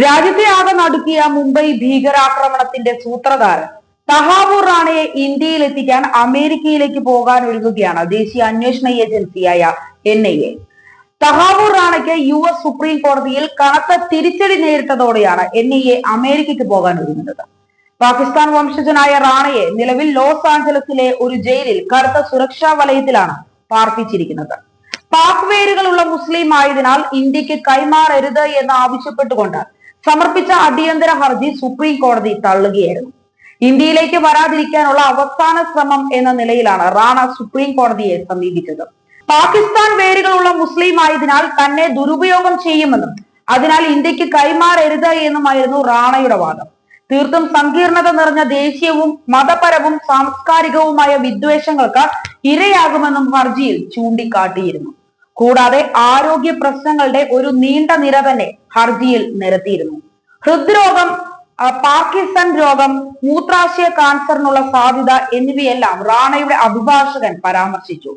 രാജ്യത്തെ ആകെ നടുക്കിയ മുംബൈ ഭീകരാക്രമണത്തിന്റെ സൂത്രധാരൻ സഹാബൂർ റാണയെ ഇന്ത്യയിൽ എത്തിക്കാൻ അമേരിക്കയിലേക്ക് പോകാൻ ഒരുങ്ങുകയാണ് ദേശീയ അന്വേഷണ ഏജൻസിയായ എൻ ഐ എ തഹാവൂർ റാണയ്ക്ക് യു എസ് സുപ്രീം കോടതിയിൽ കനത്ത തിരിച്ചടി നേരിട്ടതോടെയാണ് എൻ ഐ എ അമേരിക്കയ്ക്ക് പോകാൻ ഒരുങ്ങുന്നത്. പാകിസ്ഥാൻ വംശജനായ റാണയെ നിലവിൽ ലോസ് ആഞ്ചലസിലെ ഒരു ജയിലിൽ കടുത്ത സുരക്ഷാ വലയത്തിലാണ് പാർപ്പിച്ചിരിക്കുന്നത്. പാക് വേരുകളുള്ള മുസ്ലിം ആയതിനാൽ ഇന്ത്യയ്ക്ക് കൈമാറരുത് എന്ന് ആവശ്യപ്പെട്ടുകൊണ്ട് സമർപ്പിച്ച അടിയന്തര ഹർജി സുപ്രീം കോടതി തള്ളുകയായിരുന്നു. ഇന്ത്യയിലേക്ക് വരാതിരിക്കാനുള്ള അവസാന ശ്രമം എന്ന നിലയിലാണ് റാണ സുപ്രീം കോടതിയെ സമീപിച്ചത്. പാകിസ്ഥാൻ വേരുകളുള്ള മുസ്ലിം ആയതിനാൽ തന്നെ ദുരുപയോഗം ചെയ്യുമെന്നും അതിനാൽ ഇന്ത്യയ്ക്ക് കൈമാറരുത് എന്നുമായിരുന്നു റാണയുടെ വാദം. തീർത്തും സങ്കീർണത നിറഞ്ഞ ദേശീയവും മതപരവും സാംസ്കാരികവുമായ വിദ്വേഷങ്ങൾക്ക് ഇരയാകുമെന്നും ഹർജിയിൽ ചൂണ്ടിക്കാട്ടിയിരുന്നു. കൂടാതെ ആരോഗ്യ പ്രശ്നങ്ങളുടെ ഒരു നീണ്ട നിര തന്നെ ഹർജിയിൽ നിരത്തിയിരുന്നു. ഹൃദ്രോഗം പാർക്കിസൺ രോഗം മൂത്രാശയ കാൻസറിനുള്ള സാധ്യത എന്നിവയെല്ലാം റാണയുടെ അഭിഭാഷകൻ പരാമർശിച്ചു.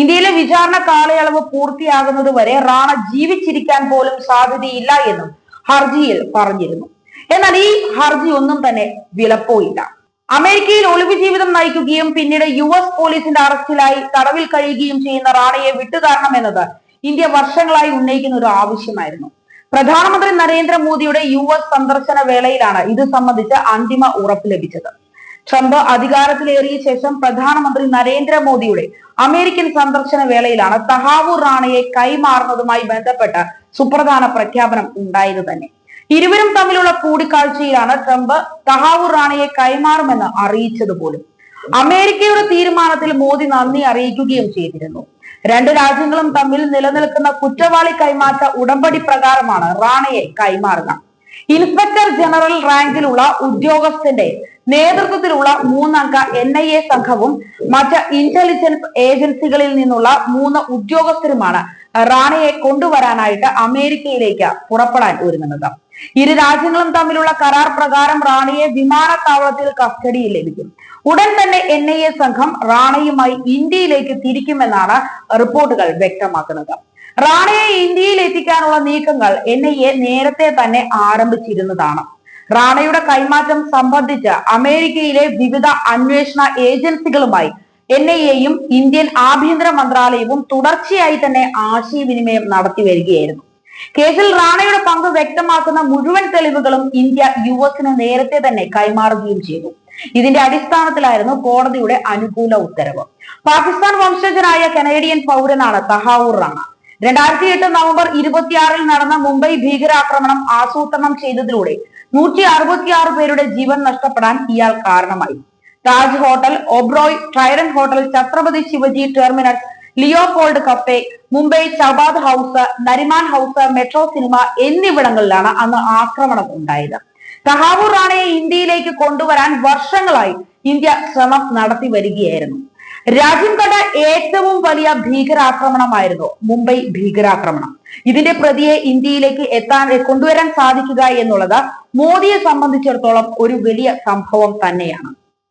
ഇന്ത്യയിലെ വിചാരണ കാലയളവ് പൂർത്തിയാകുന്നത് വരെ റാണ ജീവിച്ചിരിക്കാൻ പോലും സാധ്യതയില്ല എന്നും ഹർജിയിൽ പറഞ്ഞിരുന്നു. എന്നാൽ ഈ ഹർജി ഒന്നും തന്നെ വിലപ്പോയില്ല. അമേരിക്കയിൽ ഒളിവ് ജീവിതം നയിക്കുകയും പിന്നീട് യു എസ് പോലീസിന്റെ അറസ്റ്റിലായി തടവിൽ കഴിയുകയും ചെയ്യുന്ന റാണയെ വിട്ടുകാരണമെന്നത് ഇന്ത്യ വർഷങ്ങളായി ഉന്നയിക്കുന്ന ഒരു ആവശ്യമായിരുന്നു. പ്രധാനമന്ത്രി നരേന്ദ്രമോദിയുടെ യു എസ് സന്ദർശന വേളയിലാണ് ഇത് സംബന്ധിച്ച് അന്തിമ ഉറപ്പ് ലഭിച്ചത്. ട്രംപ് അധികാരത്തിലേറിയ ശേഷം പ്രധാനമന്ത്രി നരേന്ദ്രമോദിയുടെ അമേരിക്കൻ സന്ദർശന വേളയിലാണ് തഹാവൂർ റാണയെ കൈമാറുന്നതുമായി ബന്ധപ്പെട്ട സുപ്രധാന പ്രഖ്യാപനം ഉണ്ടായത് തന്നെ. ഇരുവരും തമ്മിലുള്ള കൂടിക്കാഴ്ചയിലാണ് ട്രംപ് തഹാവൂർ റാണയെ കൈമാറുമെന്ന് അറിയിച്ചത് പോലും അമേരിക്കയുടെ തീരുമാനത്തിൽ മോദി നന്ദി അറിയിക്കുകയും ചെയ്തിരുന്നു. രണ്ട് രാജ്യങ്ങളും തമ്മിൽ നിലനിൽക്കുന്ന കുറ്റവാളി കൈമാറ്റ ഉടമ്പടി പ്രകാരമാണ് റാണയെ കൈമാറുക. ഇൻസ്പെക്ടർ ജനറൽ റാങ്കിലുള്ള ഉദ്യോഗസ്ഥന്റെ നേതൃത്വത്തിലുള്ള മൂന്നംഗ എൻ ഐ എ സംഘവും മറ്റ് ഇന്റലിജൻസ് ഏജൻസികളിൽ നിന്നുള്ള മൂന്ന് ഉദ്യോഗസ്ഥരുമാണ് റാണയെ കൊണ്ടുവരാനായിട്ട് അമേരിക്കയിലേക്ക് പുറപ്പെടാൻ ഒരുങ്ങുന്നത്. ഇരു രാജ്യങ്ങളും തമ്മിലുള്ള കരാർ പ്രകാരം റാണിയെ വിമാനത്താവളത്തിൽ കസ്റ്റഡിയിൽ ലഭിക്കും. ഉടൻ തന്നെ എൻ ഐ എ സംഘം റാണയുമായി ഇന്ത്യയിലേക്ക് തിരിക്കുമെന്നാണ് റിപ്പോർട്ടുകൾ വ്യക്തമാക്കുന്നത്. റാണയെ ഇന്ത്യയിൽ എത്തിക്കാനുള്ള നീക്കങ്ങൾ എൻ ഐ എ നേരത്തെ തന്നെ ആരംഭിച്ചിരുന്നതാണ്. റാണയുടെ കൈമാറ്റം സംബന്ധിച്ച് അമേരിക്കയിലെ വിവിധ അന്വേഷണ ഏജൻസികളുമായി എൻ ഐ എയും ഇന്ത്യൻ ആഭ്യന്തര മന്ത്രാലയവും തുടർച്ചയായി തന്നെ ആശയവിനിമയം നടത്തി വരികയായിരുന്നു. കേസിൽ റാണയുടെ പങ്ക് വ്യക്തമാക്കുന്ന മുഴുവൻ തെളിവുകളും ഇന്ത്യ യു എസിന് നേരത്തെ തന്നെ കൈമാറുകയും ചെയ്തു. ഇതിന്റെ അടിസ്ഥാനത്തിലായിരുന്നു കോടതിയുടെ അനുകൂല ഉത്തരവ്. പാകിസ്ഥാൻ വംശജനായ കനേഡിയൻ പൗരനാണ് തഹാവൂർ റാണ. രണ്ടായിരത്തി എട്ട് നവംബർ ഇരുപത്തിയാറിൽ നടന്ന മുംബൈ ഭീകരാക്രമണം ആസൂത്രണം ചെയ്തതിലൂടെ നൂറ്റി അറുപത്തിയാറ് പേരുടെ ജീവൻ നഷ്ടപ്പെടാൻ ഇയാൾ കാരണമായി. Taj hotel Oberoi Trident hotel Chhatrapati Shivaji terminus Leopold cafe Mumbai Chabad house Nariman house metro cinema എന്നിവിടങ്ങളിലാണ് അന്ന് ആക്രമണം ഉണ്ടായത്. തഹാവൂർ റാണയെ ഇന്ത്യയിലേക്ക് കൊണ്ടുവരാൻ വർഷങ്ങളായി ഇന്ത്യ ശ്രമം നടത്തി വരികയായിരുന്നു. രാജ്യം കണ്ട ഏറ്റവും വലിയ ഭീകരാക്രമണമായിരുന്നു മുംബൈ ഭീകരാക്രമണം. ഇതിന്റെ പ്രതിയെ ഇന്ത്യയിലേക്ക് എത്താൻ കൊണ്ടുവരാൻ സാധിക്കുക എന്നുള്ളത് മോദിയെ സംബന്ധിച്ചിടത്തോളം ഒരു വലിയ സംഭവം തന്നെയാണ്.